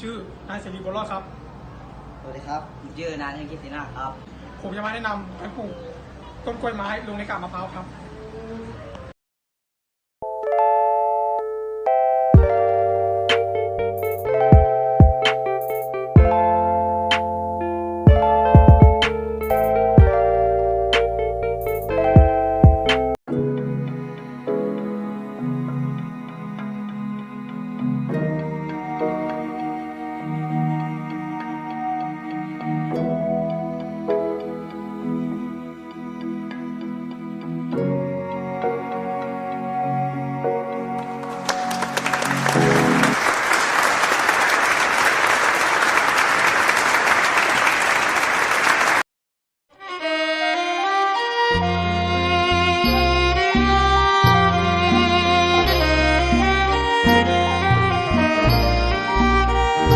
ชื่อนายเสรีบุรอดครับ สวัสดีครับผมชื่อนายเทงกิตินาครับ ผมจะมาแนะนำการปลูกต้นกล้วยไม้ลงในกาบมะพร้าวครับ